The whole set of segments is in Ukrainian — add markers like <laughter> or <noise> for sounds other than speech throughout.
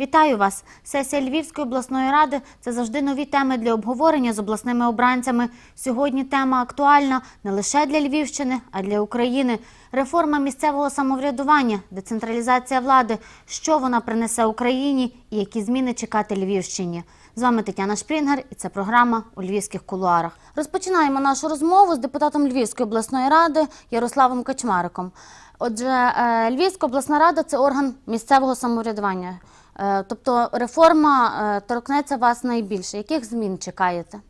Вітаю вас! Сесія Львівської обласної ради це завжди нові теми для обговорення з обласними обранцями. Сьогодні тема актуальна не лише для Львівщини, а й для України. Реформа місцевого самоврядування, децентралізація влади. Що вона принесе Україні і які зміни чекати Львівщині? З вами Тетяна Шпрінгер і це програма у львівських кулуарах. Розпочинаємо нашу розмову з депутатом Львівської обласної ради Ярославом Качмариком. Отже, е, Львівська обласна рада це орган місцевого самоврядування. Е, Тобто реформа е, торкнеться вас найбільше. Яких змін чекаєте?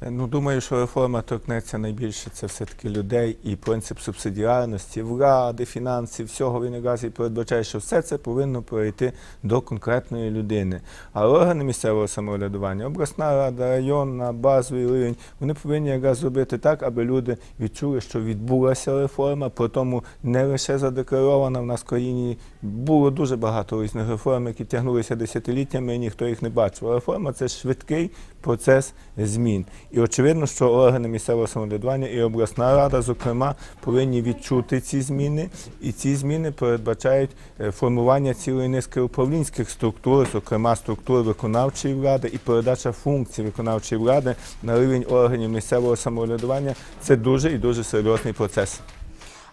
Ну, думаю, що реформа торкнеться найбільше це все-таки людей і принцип субсидіарності, влади, фінансів, всього він якраз і передбачає, що все це повинно перейти до конкретної людини. А органи місцевого самоврядування, обласна рада, районна, базовий рівень, вони повинні якраз зробити так, аби люди відчули, що відбулася реформа, при тому не лише задекларована в нас в країні. Було дуже багато різних реформ, які тягнулися десятиліттями, і ніхто їх не бачив. Реформа це швидкий процес змін. І очевидно, що органи місцевого самоврядування і обласна рада, зокрема, повинні відчути ці зміни, і ці зміни передбачають е, формування цілої низки управлінських структур, зокрема структур виконавчої влади і передача функцій виконавчої влади на рівень органів місцевого самоврядування. Це дуже і дуже серйозний процес.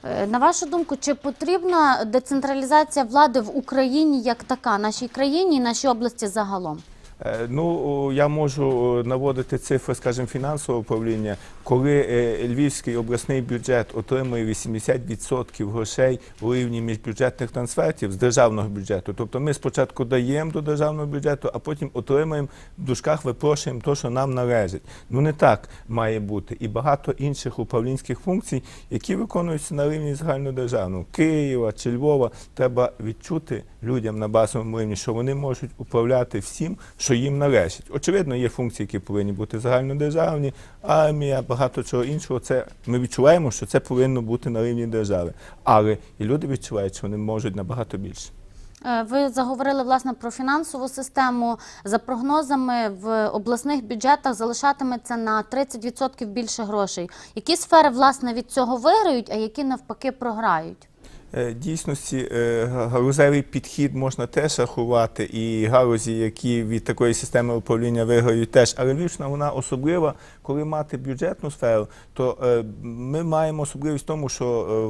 Е, На вашу думку, чи потрібна децентралізація влади в Україні як така, нашій країні і нашій області загалом? Е, Ну, я можу наводити цифри, скажімо, фінансового управління, коли е, Львівський обласний бюджет отримує 80% грошей у рівні міжбюджетних трансфертів з державного бюджету. Тобто ми спочатку даємо до державного бюджету, а потім отримуємо в дужках, випрошуємо те, що нам належить. Ну не так має бути. І багато інших управлінських функцій, які виконуються на рівні загальнодержавного Києва чи Львова, треба відчути людям на базовому рівні, що вони можуть управляти всім, що їм належить. Очевидно, є функції, які повинні бути загальнодержавні, армія, багато чого іншого. Це ми відчуваємо, що це повинно бути на рівні держави. Але і люди відчувають, що вони можуть набагато більше. Е, Ви заговорили власне про фінансову систему. За прогнозами в обласних бюджетах залишатиметься на 30% більше грошей. Які сфери власне від цього виграють, а які навпаки програють? Е, Дійсності е, галузевий підхід можна теж рахувати, і галузі, які від такої системи управління виграють, теж. Але Львівщина вона особлива, коли мати бюджетну сферу, то е, ми маємо особливість в тому, що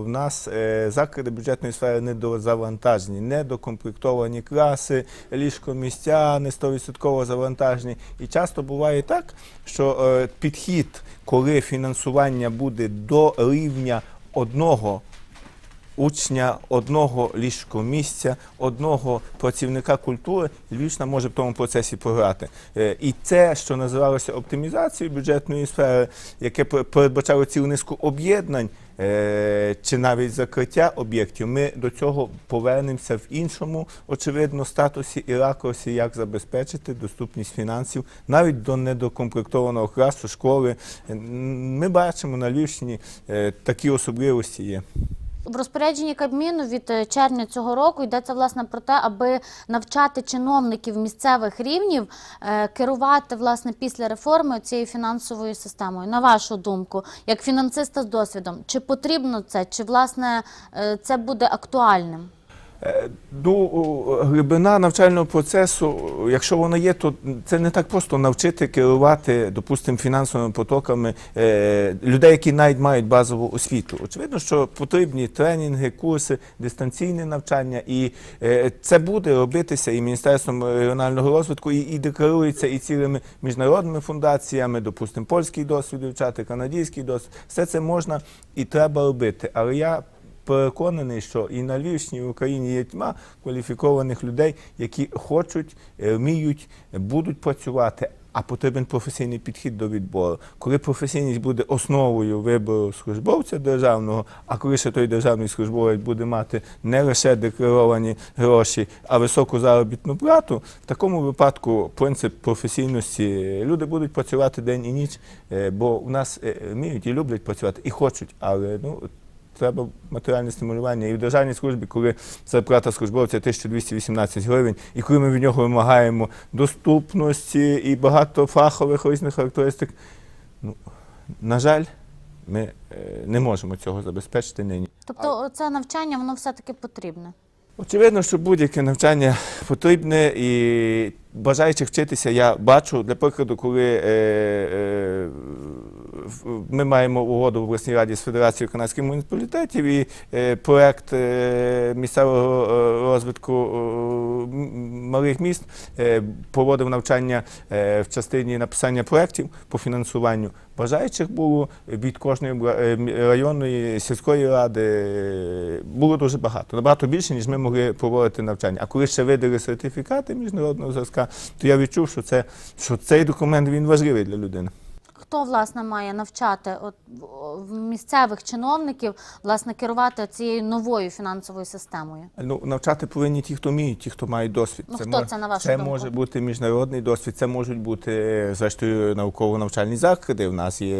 в нас заклади бюджетної сфери недозавантажені, недокомплектовані класи, ліжкомістя не 100% завантажені. І часто буває так, що підхід, коли фінансування буде до рівня одного учня, одного ліжкомісця, одного працівника культури, Львівщина може в тому процесі програти. Е, І це, що називалося оптимізацією бюджетної сфери, яке пер- передбачало цілу низку об'єднань. е, Чи навіть закриття об'єктів, ми до цього повернемося в іншому, очевидно, статусі і ракурсі, як забезпечити доступність фінансів навіть до недокомплектованого класу школи. Ми бачимо на Львівщині е, такі особливості є. В розпорядженні Кабміну від е, червня цього року йдеться власне про те, аби навчати чиновників місцевих рівнів е, керувати власне після реформи цією фінансовою системою. На вашу думку, як фінансиста з досвідом, чи потрібно це, чи власне е, це буде актуальним? Е, Ну, глибина навчального процесу, якщо вона є, то це не так просто навчити керувати, допустимо, фінансовими потоками е, людей, які навіть мають базову освіту. Очевидно, що потрібні тренінги, курси, дистанційне навчання, і е, це буде робитися і Міністерством регіонального розвитку, і, і декларується і цілими міжнародними фундаціями, допустимо, польський досвід вивчати, канадський досвід. Все це можна і треба робити. Але я переконаний, що і на Львівщині, і в Україні є тьма кваліфікованих людей, які хочуть, е, вміють, будуть працювати. А потрібен професійний підхід до відбору. Коли професійність буде основою вибору службовця державного, а коли ще той державний службовець буде мати не лише декларовані гроші, а високу заробітну плату, в такому випадку принцип професійності люди будуть працювати день і ніч, е, бо у нас е, вміють і люблять працювати, і хочуть, але ну треба матеріальне стимулювання. І в державній службі, коли зарплата службовця 1218 гривень, і коли ми від нього вимагаємо доступності і багато фахових різних характеристик, ну, на жаль, ми е, не можемо цього забезпечити нині. Тобто, це навчання воно все таки потрібне. Очевидно, що будь-яке навчання потрібне і бажаючих вчитися я бачу. Для прикладу, коли е, е, ми маємо угоду в обласній раді з Федерацією канадських муніципалітетів і е, проект е, місцевого е, розвитку малих міст проводив навчання в частині написання проєктів по фінансуванню. Бажаючих було від кожної районної сільської ради було дуже багато, набагато більше, ніж ми могли проводити навчання. А коли ще видали сертифікати міжнародного зразка, то я відчув, що це що цей документ він важливий для людини. Хто власне має навчати от в- в місцевих чиновників власне керувати цією новою фінансовою системою? Ну, навчати повинні ті, хто вміють, ті, хто мають досвід. Ну, хто мож- це, на вашу Це думку? може бути міжнародний досвід, це можуть бути, е, зрештою, науково-навчальні заклади. У нас є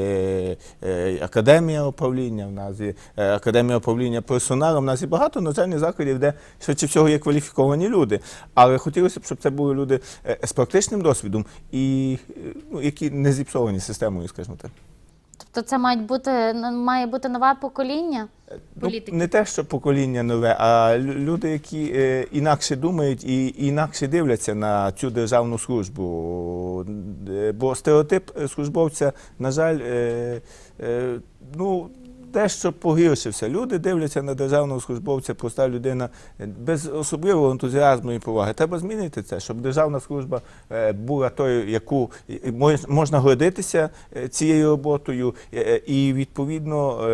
е, академія управління, у нас є е, академія управління персоналом, у нас є багато навчальних закладів, де швидше всього є кваліфіковані люди. Але хотілося б, щоб це були люди з практичним досвідом і ну, які не зіпсовані системою, скажімо так. Тобто це мають бути має бути нове покоління? Ну, не те, що покоління нове, а люди, які е, інакше думають і інакше дивляться на цю державну службу. Е, Бо стереотип е, службовця, на жаль, е, е, ну. Дещо погіршився. Люди дивляться на державного службовця, проста людина е, без особливого ентузіазму і поваги. Треба змінити це, щоб державна служба е, була тою, яку можна гордитися е, цією роботою, і відповідно,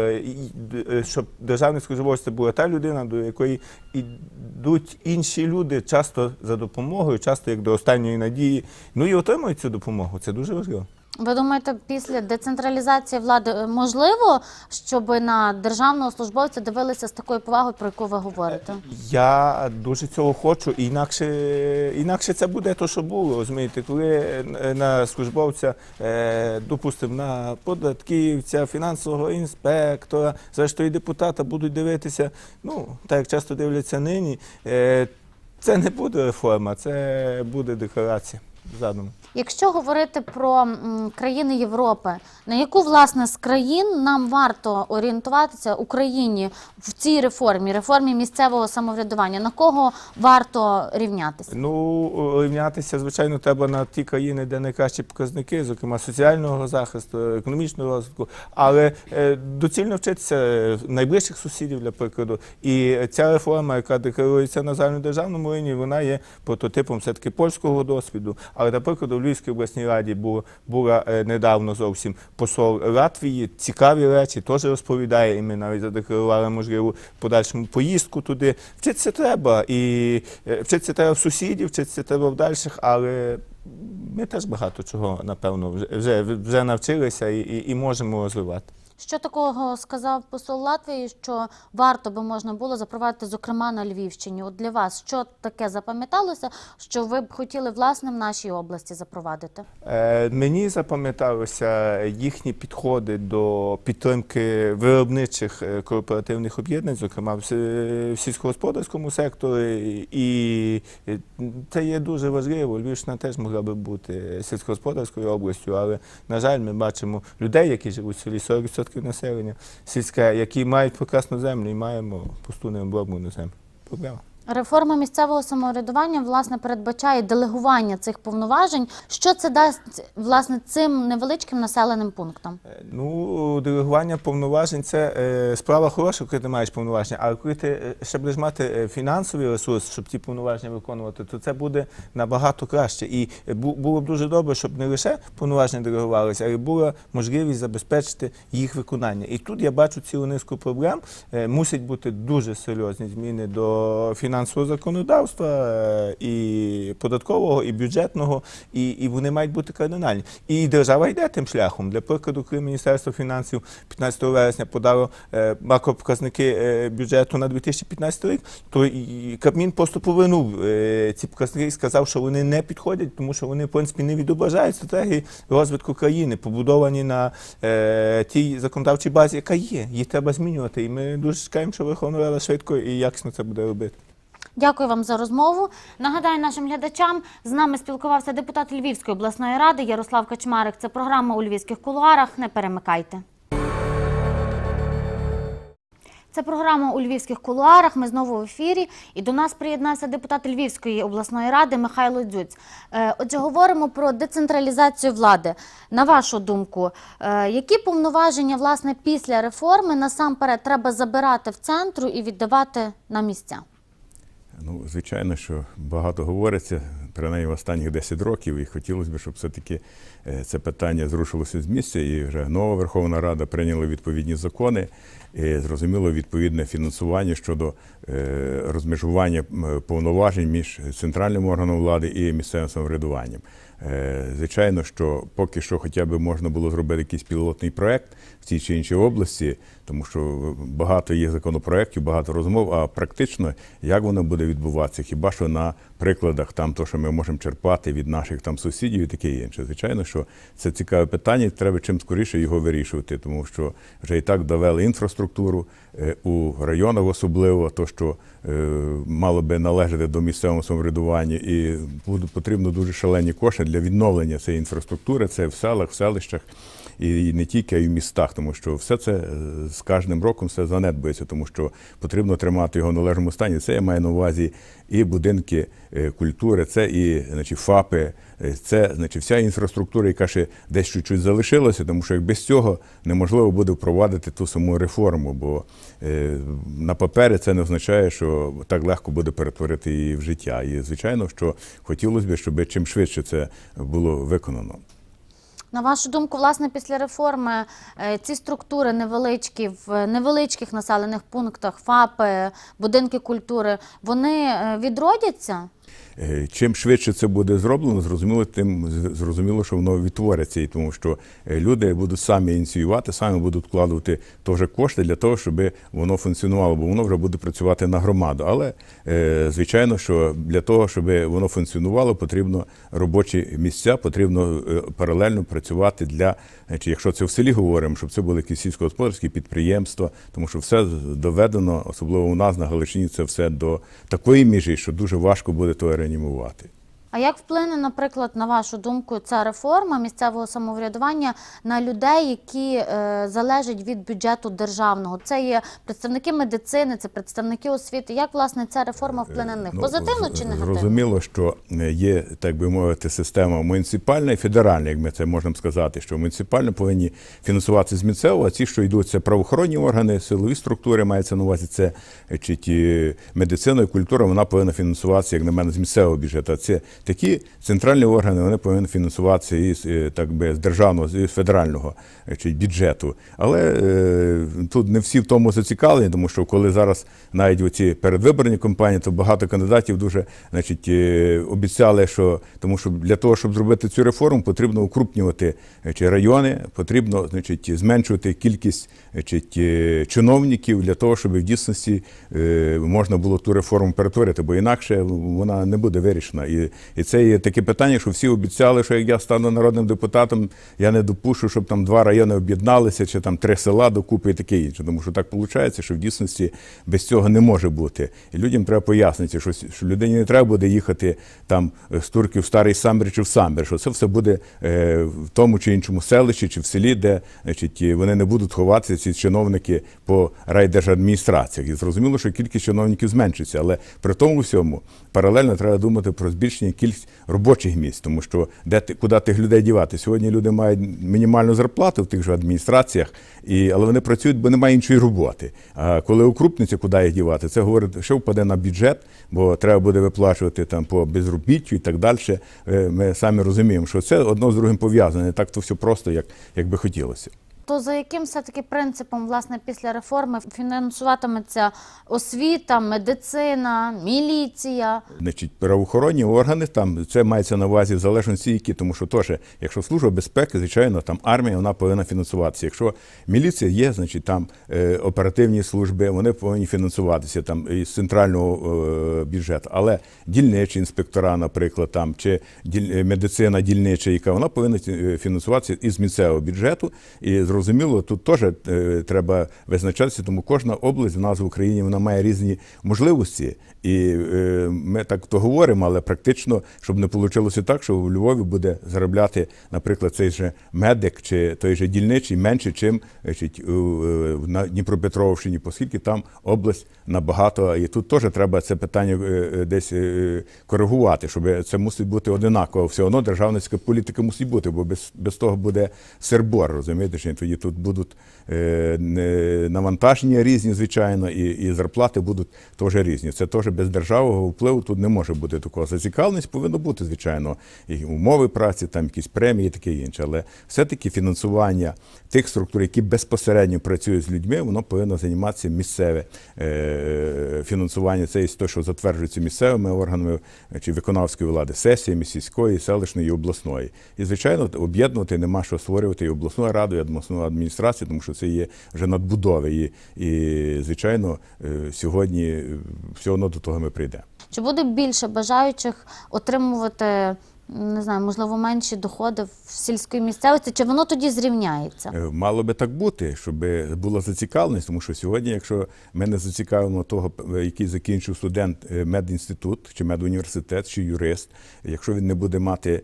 щоб державний службовець була та людина, до якої йдуть інші люди, часто за допомогою, часто як до останньої надії. Ну і отримують цю допомогу. Це дуже важливо. Ви думаєте, після децентралізації влади е, можливо, щоб на державного службовця дивилися з такою повагою, про яку ви говорите? Я дуже цього хочу, інакше, інакше це буде те, що було. Розумієте, коли е, на службовця, е, допустимо, на податківця, фінансового інспектора, зрештою депутата будуть дивитися, ну, так як часто дивляться нині, е, це не буде реформа, це буде декларація задуму. Якщо говорити про м, країни Європи, на яку власне з країн нам варто орієнтуватися Україні в цій реформі, реформі місцевого самоврядування? На кого варто рівнятися? Ну, рівнятися, звичайно, треба на ті країни, де найкращі показники, зокрема соціального захисту, економічного розвитку, але е, доцільно вчитися найближчих сусідів, для прикладу. І ця реформа, яка декларується на загальнодержавному рівні, вона є прототипом все-таки польського досвіду. Але, для прикладу, в Львівській обласній раді була, була е, недавно зовсім посол Латвії. Цікаві речі теж розповідає, і ми навіть задекларували можливу подальшому поїздку туди. Вчитися треба. І е, вчитися треба в сусідів, вчитися треба в дальших, але ми теж багато чого, напевно, вже, вже, вже навчилися і, і, і можемо розвивати. Що такого сказав посол Латвії, що варто би можна було запровадити, зокрема на Львівщині? От для вас що таке запам'яталося, що ви б хотіли власне в нашій області запровадити? Е, мені запам'яталося їхні підходи до підтримки виробничих е, кооперативних об'єднань, зокрема в сільськогосподарському секторі. І е, це є дуже важливо. Львівщина теж могла би бути сільськогосподарською областю, але, на жаль, ми бачимо людей, які живуть в селі 40% населення сільське, які мають прекрасну землю і маємо пусту необроблену землю. Проблема. Реформа місцевого самоврядування власне передбачає делегування цих повноважень. Що це дасть власне цим невеличким населеним пунктам? Е, Ну, делегування повноважень це е, справа хороша, коли ти маєш повноваження, але коли ти е, ще будеш мати е, фінансовий ресурс, щоб ті повноваження виконувати, то це буде набагато краще. І було б дуже добре, щоб не лише повноваження делегувалися, але була можливість забезпечити їх виконання. І тут я бачу цілу низку проблем. Мусять бути дуже серйозні зміни до фінансового законодавства е, і податкового, і бюджетного, і, і вони мають бути кардинальні. І держава йде тим шляхом. Для прикладу, коли Міністерство фінансів 15 вересня подало е, макропоказники е, бюджету на 2015 рік, то і Кабмін просто повернув ці показники і сказав, що вони не підходять, тому що вони в принципі не відображають стратегії розвитку країни, побудовані на тій законодавчій базі, яка є. Їх треба змінювати. І ми дуже чекаємо, що Верховна Рада швидко і якісно це буде робити. Дякую вам за розмову. Нагадаю нашим глядачам, з нами спілкувався депутат Львівської обласної ради Ярослав Качмарик. Це програма у львівських кулуарах. Не перемикайте. Це програма у львівських кулуарах. Ми знову в ефірі. І до нас приєднався депутат Львівської обласної ради Михайло Дзюць. Е, Отже, говоримо про децентралізацію влади. На вашу думку, е, які повноваження власне після реформи насамперед треба забирати в центру і віддавати на місця? Ну, звичайно, що багато говориться, принаймні в останніх 10 років, і хотілося б, щоб все-таки е, це питання зрушилося з місця, і вже нова Верховна Рада прийняла відповідні закони, зрозуміло відповідне фінансування щодо е, розмежування повноважень між центральним органом влади і місцевим самоврядуванням. Е, Звичайно, що поки що хоча б можна було зробити якийсь пілотний проект в цій чи іншій області, тому що багато є законопроєктів, багато розмов, а практично як воно буде відбуватися? Хіба що на прикладах там то, що ми можемо черпати від наших там сусідів і таке інше. Звичайно, що це цікаве питання, і треба чим скоріше його вирішувати, тому що вже і так довели інфраструктуру е, у районах, особливо то, що е, мало би належати до місцевого самоврядування, і потрібно дуже шалені кошти для відновлення цієї інфраструктури. Це в селах, в селищах. І не тільки, а й в містах, тому що все це е, з кожним роком все занедбується, тому що потрібно тримати його в належному стані. Це я маю на увазі і будинки культури, це і значить, ФАПи, це значить, вся інфраструктура, яка ще десь чуть-чуть залишилася, тому що без цього неможливо буде впровадити ту саму реформу, бо е, на папері це не означає, що так легко буде перетворити її в життя. І звичайно, що хотілося б, щоб чим швидше це було виконано. На вашу думку, власне, після реформи е, ці структури невеличкі в невеличких населених пунктах, ФАПи, будинки культури, вони е, відродяться? Е, Чим швидше це буде зроблено, зрозуміло, тим зрозуміло, що воно відтвориться, і тому що е, люди будуть самі ініціювати, самі будуть вкладувати теж кошти для того, щоб воно функціонувало, бо воно вже буде працювати на громаду. Але е, звичайно, що для того, щоб воно функціонувало, потрібно робочі місця, потрібно паралельно працювати для, значить, якщо це в селі говоримо, щоб це були якісь сільськогосподарські підприємства, тому що все доведено, особливо у нас на Галичині, це все до такої міжі, що дуже важко буде то реанімувати. А як вплине, наприклад, на вашу думку, ця реформа місцевого самоврядування на людей, які е, залежать від бюджету державного? Це є представники медицини, це представники освіти. Як власне ця реформа вплине на них? Ну, Позитивно чи негативно? Зрозуміло, що е, є, так би мовити, система муніципальна і федеральна, як ми це можемо сказати, що муніципально повинні фінансувати з місцевого, а ці, що йдуть, це правоохоронні органи, силові структури, мається на увазі, це е, чи ті медицина і культура, вона повинна фінансуватися, як на мене, з місцевого бюджету. Це такі центральні органи, вони повинні фінансуватися із е, так би з державного, з федерального е, чи бюджету. Але е, тут не всі в тому зацікавлені, тому що коли зараз навіть оці передвиборні кампанії, то багато кандидатів дуже значить, е, обіцяли, що тому що для того, щоб зробити цю реформу, потрібно укрупнювати чи райони, потрібно значить, зменшувати кількість значить, чиновників для того, щоб в дійсності можна було ту реформу перетворити, бо інакше вона не буде вирішена. І, і це є таке питання, що всі обіцяли, що як я стану народним депутатом, я не допущу, щоб там два райони об'єдналися, чи там три села докупи і таке інше. Тому що так виходить, що в дійсності без цього не може бути. І людям треба пояснити, що, що людині не треба буде їхати там з турків в старий самбір чи в самбір, що це все буде е, в тому чи іншому селищі чи в селі, де значить, вони не будуть ховатися, ці чиновники по райдержадміністраціях. І зрозуміло, що кількість чиновників зменшиться, але при тому всьому паралельно треба думати про збільшення кількість робочих місць, тому що де ти, куди тих людей дівати? Сьогодні люди мають мінімальну зарплату в тих же адміністраціях, і, але вони працюють, бо немає іншої роботи. А коли укрупниться, куди їх дівати, це говорить, що впаде на бюджет, бо треба буде виплачувати там по безробіттю і так далі. Е, Ми самі розуміємо, що це одно з другим пов'язане, не так то все просто, як, як би хотілося. То за яким все-таки принципом, власне, після реформи фінансуватиметься освіта, медицина, міліція? Значить, правоохоронні органи там це мається на увазі в залежності, які, тому що теж, якщо служба безпеки, звичайно, там армія вона повинна фінансуватися. Якщо міліція є, значить там е, оперативні служби, вони повинні фінансуватися там із центрального е, бюджету. Але дільничі інспектора, наприклад, там чи е, медицина дільнича, яка вона повинна фінансуватися із місцевого бюджету. І зрозуміло, зрозуміло, тут теж е, треба визначатися, тому кожна область в нас в Україні вона має різні можливості. І е, ми так то говоримо, але практично, щоб не вийшло так, що в Львові буде заробляти, наприклад, цей же медик чи той же дільничий менше, чим значить, у, е, на Дніпропетровщині, оскільки там область набагато. І тут теж треба це питання десь коригувати, щоб це мусить бути одинаково. Все одно державницька політика мусить бути, бо без, без того буде сербор, розумієте, що тоді тут будуть не- навантаження різні, звичайно, і, і зарплати будуть теж різні. Це теж без державного впливу тут не може бути такого. Зацікавленість повинно бути, звичайно, і умови праці, там якісь премії, і таке інше. Але все-таки фінансування тих структур, які безпосередньо працюють з людьми, воно повинно займатися місцеве е, фінансування. Це є те, що затверджується місцевими органами е, чи виконавської влади, сесіями сільської, селищної і обласної. І, звичайно, об'єднувати нема що створювати і обласну раду, і обласну адміністрацію, тому що це є вже надбудови. І, і звичайно, е, сьогодні все одно до того ми прийдемо. Чи буде більше бажаючих отримувати, не знаю, можливо, менші доходи в сільській місцевості? Чи воно тоді зрівняється? Е, Мало би так бути, щоб була зацікавленість, тому що сьогодні, якщо ми не зацікавимо того, е, який закінчив студент е, медінститут чи медуніверситет, чи юрист, якщо він не буде мати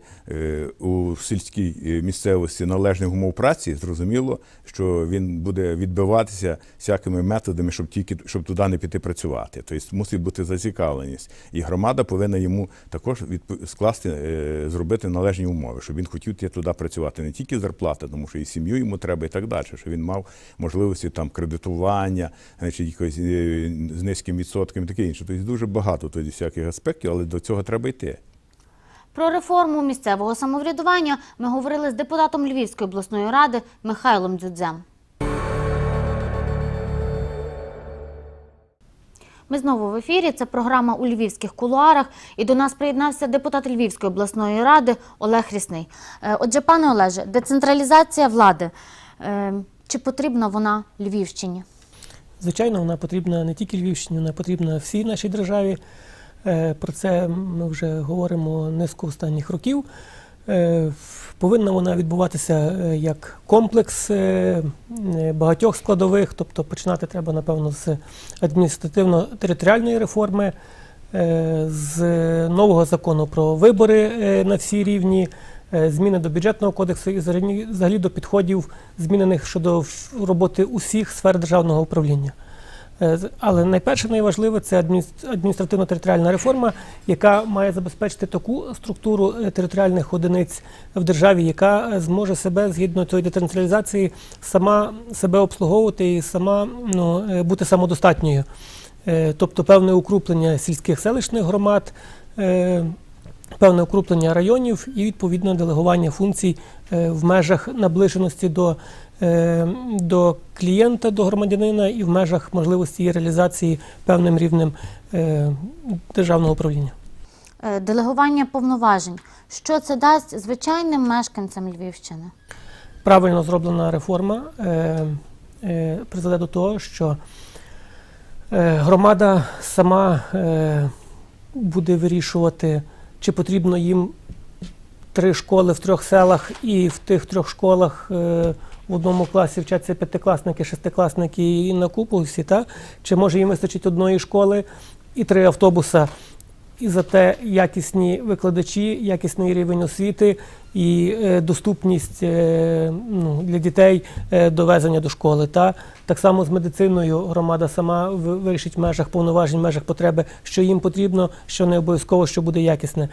у сільській місцевості належних умов праці, зрозуміло, що він буде відбиватися всякими методами, щоб тільки щоб туди не піти працювати. Тобто мусить бути зацікавленість, і громада повинна йому також відп- скласти, зробити належні умови, щоб він хотів туди працювати не тільки зарплата, тому що і сім'ю йому треба, і так далі, щоб він мав можливості там кредитування, значить, якось е, з низьким відсотком і таке інше. Тобто дуже багато тоді всяких аспектів, але до цього треба йти. Про реформу місцевого самоврядування ми говорили з депутатом Львівської обласної ради Михайлом Дзюдзем. Ми знову в ефірі. Це програма у львівських кулуарах. І до нас приєднався депутат Львівської обласної ради Олег Рісний. Е, Отже, пане Олеже, децентралізація влади. Е, Чи потрібна вона Львівщині? Звичайно, вона потрібна не тільки Львівщині, вона потрібна всій нашій державі. Е, Про це ми вже говоримо низку останніх років. Е, Повинна вона відбуватися е, як комплекс е, багатьох складових, тобто починати треба, напевно, з адміністративно-територіальної реформи, з нового закону про вибори на всі рівні, зміни до бюджетного кодексу і взагалі до підходів, змінених щодо роботи усіх сфер державного управління. Е, Але найперше найважливе це адміністр- адміністративно-територіальна реформа, яка має забезпечити таку структуру е, територіальних одиниць в державі, яка е, зможе себе згідно цієї децентралізації сама себе обслуговувати і сама ну, бути самодостатньою. Тобто певне укруплення сільських селищних громад. Певне укруплення районів і відповідно делегування функцій в межах наближеності до, до клієнта, до громадянина і в межах можливості її реалізації певним рівнем е, державного управління. Е, Делегування повноважень. Що це дасть звичайним мешканцям Львівщини? Правильно зроблена реформа е, е, призведе до того, що е, громада сама е, буде вирішувати, чи потрібно їм три школи в трьох селах, і в тих трьох школах е, в одному класі вчаться п'ятикласники, шестикласники і на купу всі, та? чи може їм вистачить одної школи і три автобуса. І зате якісні викладачі, якісний рівень освіти і е, доступність е, ну, для дітей е, довезення до школи. Та так само з медициною громада сама вирішить в межах повноважень, в межах потреби, що їм потрібно, що не обов'язково, що буде якісне.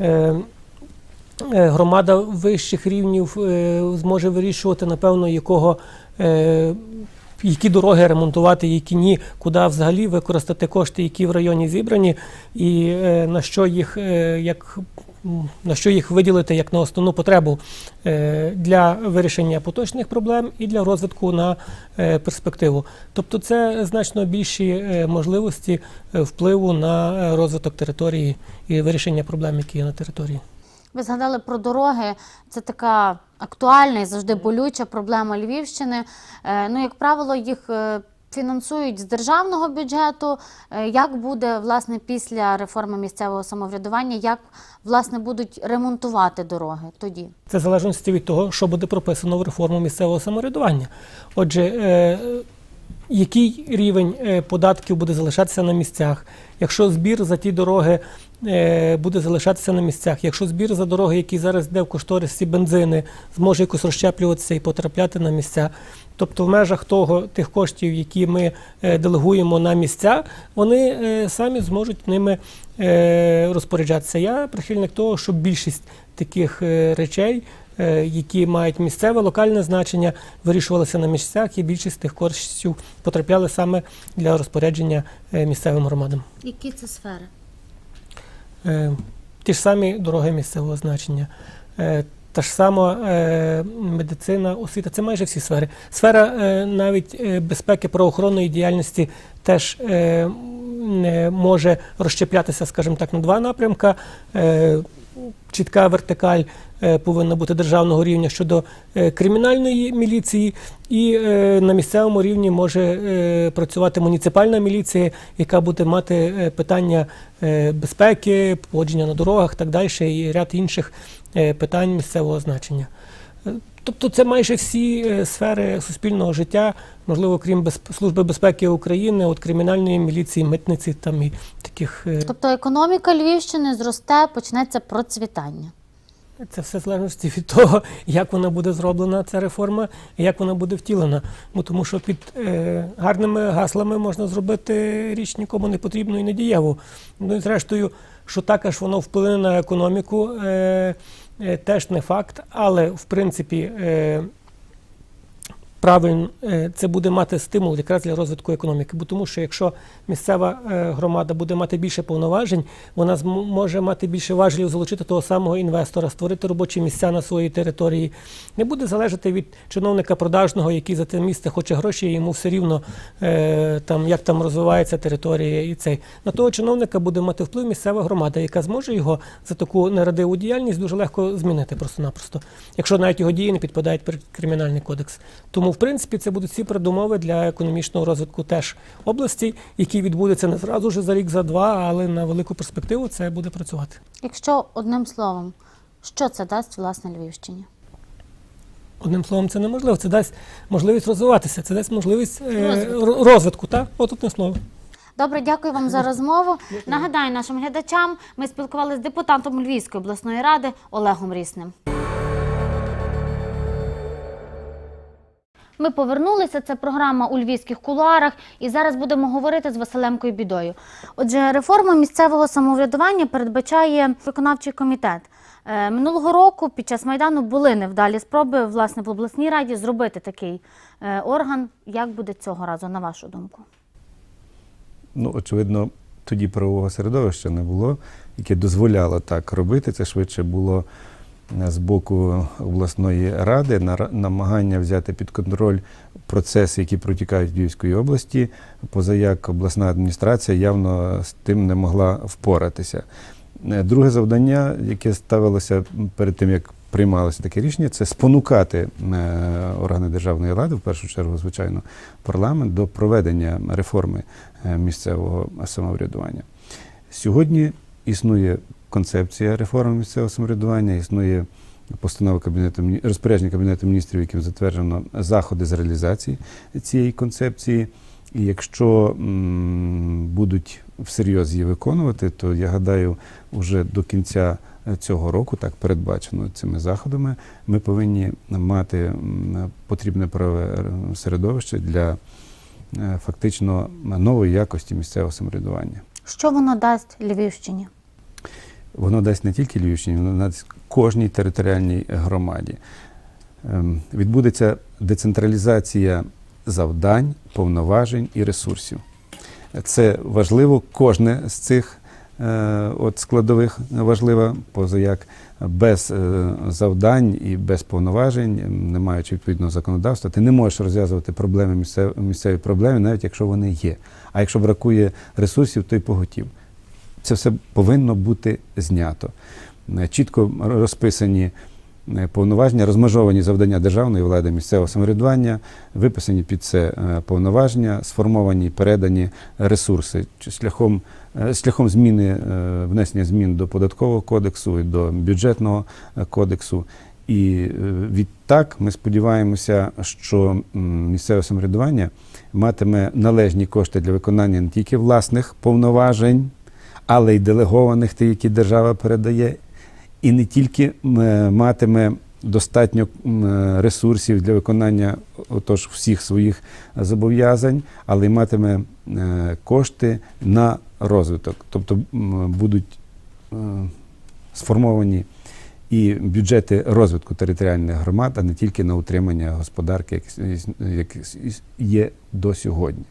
Е, Громада вищих рівнів е, зможе вирішувати, напевно, якого е, які дороги ремонтувати, які ні, куди взагалі використати кошти, які в районі зібрані, і е, на що їх е, як на що їх виділити як на основну потребу е, для вирішення поточних проблем і для розвитку на е, перспективу. Тобто, це значно більші е, можливості е, впливу на е, розвиток території і вирішення проблем, які є на території. Ви згадали про дороги. Це така актуальна і завжди болюча проблема Львівщини. Е, Ну, як правило, їх е, фінансують з державного бюджету. Е, Як буде власне після реформи місцевого самоврядування, як власне будуть ремонтувати дороги тоді? Це в залежності від того, що буде прописано в реформу місцевого самоврядування. Отже, який рівень е, податків буде залишатися на місцях? Якщо збір за ті дороги е, буде залишатися на місцях, якщо збір за дороги, які зараз йде в кошторисі бензини, зможе якось розщеплюватися і потрапляти на місця. Тобто в межах того тих коштів, які ми е, делегуємо на місця, вони самі зможуть ними розпоряджатися. Я прихильник того, щоб більшість таких речей, які мають місцеве локальне значення, вирішувалися на місцях, і більшість тих коштів потрапляли саме для розпорядження е, місцевим громадам. Які це сфери? Е, Ті ж самі дороги місцевого значення. Е, Та ж сама е, медицина, освіта це майже всі сфери. Сфера е, навіть е, безпеки правоохоронної діяльності теж е, не може розщеплятися, скажімо так, на два напрямка. Чітка вертикаль е, повинна бути державного рівня щодо е, кримінальної міліції, і е, на місцевому рівні може працювати муніципальна міліція, яка буде мати питання безпеки, поводження на дорогах, так далі, і ряд інших питань місцевого значення. Тобто це майже всі е, сфери суспільного життя, можливо, крім безп- Служби безпеки України, от кримінальної міліції, митниці там і таких. е, Тобто економіка Львівщини зросте, почнеться процвітання. Це все в залежності від того, <laughs> як вона буде зроблена, ця реформа, і як вона буде втілена. Бо тому що під е, гарними гаслами можна зробити річ нікому не потрібну і недієву. Ну і зрештою, що також воно вплине на економіку, е, теж не факт, але в принципі. Правильно, е, це буде мати стимул якраз для розвитку економіки. Бо тому що якщо місцева е, громада буде мати більше повноважень, вона зм- може мати більше важелів залучити того самого інвестора, створити робочі місця на своїй території. Не буде залежати від чиновника продажного, який за це місце хоче гроші, і йому все рівно е, там як там розвивається територія і цей. На того чиновника буде мати вплив місцева громада, яка зможе його за таку нерадиву діяльність дуже легко змінити просто-напросто, якщо навіть його дії не підпадають під кримінальний кодекс. Тому, в принципі, це будуть всі передумови для економічного розвитку теж області, який відбудеться не зразу вже за рік, за два, але на велику перспективу це буде працювати. Якщо одним словом, що це дасть власне Львівщині? Одним словом, це неможливо. Це дасть можливість розвиватися, це дасть можливість е, Розвитку. розвитку. Так, от одне слово. Добре, дякую вам за розмову. Нагадаю нашим глядачам, ми спілкувалися з депутатом Львівської обласної ради Олегом Рісним. Ми повернулися. Це програма у львівських кулуарах, і зараз будемо говорити з Василенкою Бідою. Отже, реформа місцевого самоврядування передбачає виконавчий комітет. Е, Минулого року під час майдану були невдалі спроби власне в обласній раді зробити такий е, орган. Як буде цього разу, на вашу думку? Ну, очевидно, тоді правового середовища не було, яке дозволяло так робити. Це швидше було з боку обласної ради нара- намагання взяти під контроль процеси, які протікають в Львівської області, позаяк обласна адміністрація явно з тим не могла впоратися. Е, Друге завдання, яке ставилося перед тим, як приймалося таке рішення, це спонукати е, органи державної влади, в першу чергу, звичайно, парламент до проведення реформи е, місцевого самоврядування. Сьогодні існує концепція реформи місцевого самоврядування, існує постанова Кабінету розпорядження Кабінету міністрів, яким затверджено заходи з реалізації цієї концепції. І якщо будуть всерйоз її виконувати, то я гадаю, вже до кінця е, цього року, так передбачено цими заходами, ми повинні мати потрібне правове е, середовище для е, фактично нової якості місцевого самоврядування. Що воно дасть Львівщині? Воно дасть не тільки Львівщині, воно дасть кожній територіальній громаді. Ем, Відбудеться децентралізація завдань, повноважень і ресурсів. Це важливо, кожне з цих е, от складових важлива, позаяк без е, завдань і без повноважень, не маючи відповідного законодавства, ти не можеш розв'язувати проблеми місцев, місцеві проблеми, навіть якщо вони є. А якщо бракує ресурсів, то й поготів. Це все повинно бути знято. Е, Чітко розписані е, повноваження, розмежовані завдання державної влади, місцевого самоврядування, виписані під це е, повноваження, сформовані, передані ресурси шляхом, шляхом зміни, внесення змін до податкового кодексу і до бюджетного кодексу. І відтак ми сподіваємося, що місцеве самоврядування матиме належні кошти для виконання не тільки власних повноважень, але й делегованих, ті, які держава передає, і не тільки е, матиме достатньо е, ресурсів для виконання отож, всіх своїх зобов'язань, але й матиме е, кошти на розвиток. Тобто будуть сформовані і бюджети розвитку територіальних громад, а не тільки на утримання господарки, як є до сьогодні.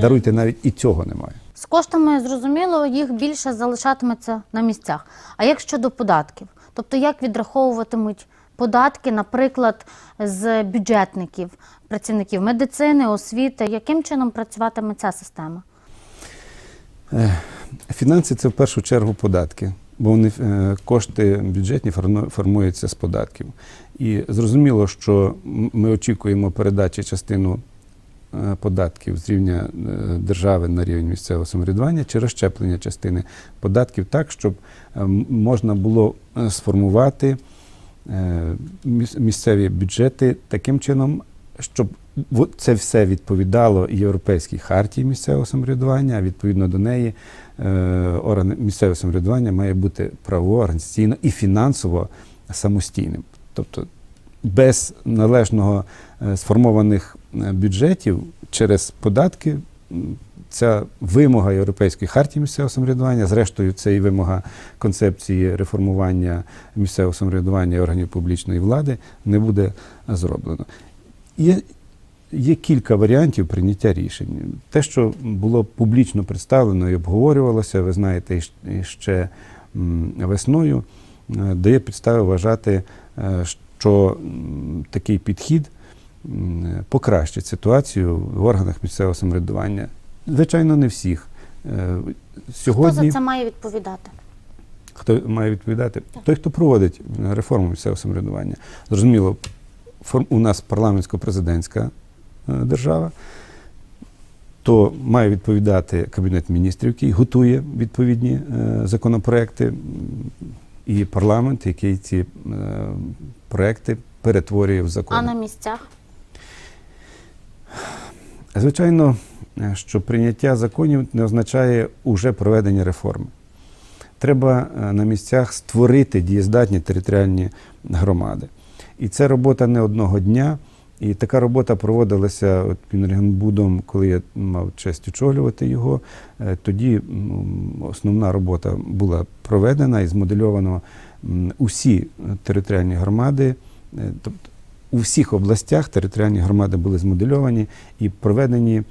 Даруйте, навіть і цього немає. З коштами зрозуміло, їх більше залишатиметься на місцях. А як щодо податків? Тобто, як відраховуватимуть податки, наприклад, з бюджетників, працівників медицини, освіти? Яким чином працюватиме ця система? Фінанси це в першу чергу податки, бо вони е, кошти бюджетні формуються з податків. І зрозуміло, що ми очікуємо передачі частину е, податків з рівня е, держави на рівень місцевого самоврядування чи розщеплення частини податків так, щоб е, можна було е, сформувати е, місцеві бюджети таким чином, щоб це все відповідало Європейській хартії місцевого самоврядування, а відповідно до неї е, орган місцевого самоврядування має бути право, організаційно і фінансово самостійним. Тобто без належного е, сформованих е, бюджетів через податки ця вимога Європейської хартії місцевого самоврядування, зрештою, це і вимога концепції реформування місцевого самоврядування органів публічної влади не буде зроблено. Є, є кілька варіантів прийняття рішень. Те, що було публічно представлено і обговорювалося, ви знаєте, ще весною, е, дає підстави вважати, е, що такий підхід покращить ситуацію в органах місцевого самоврядування. Звичайно, не всіх. Е, Хто за це має відповідати? хто має відповідати? Той, хто проводить реформу місцевого самоврядування. Зрозуміло, у нас парламентсько-президентська е, держава, то має відповідати Кабінет міністрів, який готує відповідні е, законопроекти, і парламент, який ці проекти перетворює в закони. А на місцях? Звичайно, е, що прийняття законів не означає уже проведення реформи. Треба е, на місцях створити дієздатні територіальні громади. І це робота не одного дня. І така робота проводилася от Мінрегенбудом, коли я мав честь очолювати його. Е, Тоді основна робота була проведена і змодельовано усі територіальні громади, тобто у всіх областях територіальні громади були змодельовані і проведені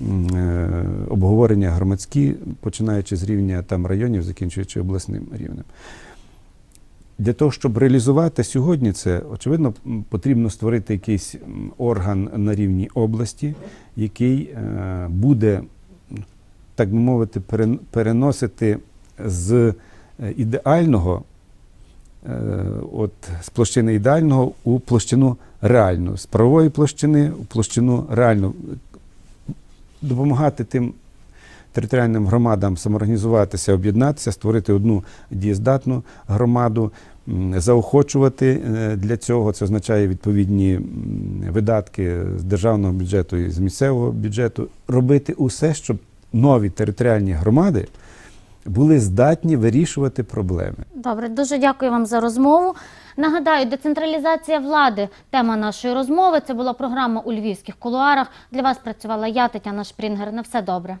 е, обговорення громадські, починаючи з рівня там районів, закінчуючи обласним рівнем. Для того, щоб реалізувати сьогодні це, очевидно, потрібно створити якийсь орган на рівні області, який е, буде, так би мовити, переносити з е, ідеального, от, з площини ідеального у площину реальну, з правової площини у площину реальну, допомагати тим територіальним громадам самоорганізуватися, об'єднатися, створити одну дієздатну громаду, заохочувати е, для цього. Це означає відповідні видатки з державного бюджету і з місцевого бюджету, робити усе, щоб нові територіальні громади були здатні вирішувати проблеми. Добре, дуже дякую вам за розмову. Нагадаю, децентралізація влади тема нашої розмови. Це була програма у львівських кулуарах. Для вас працювала я, Тетяна Шпрінгер. На все добре.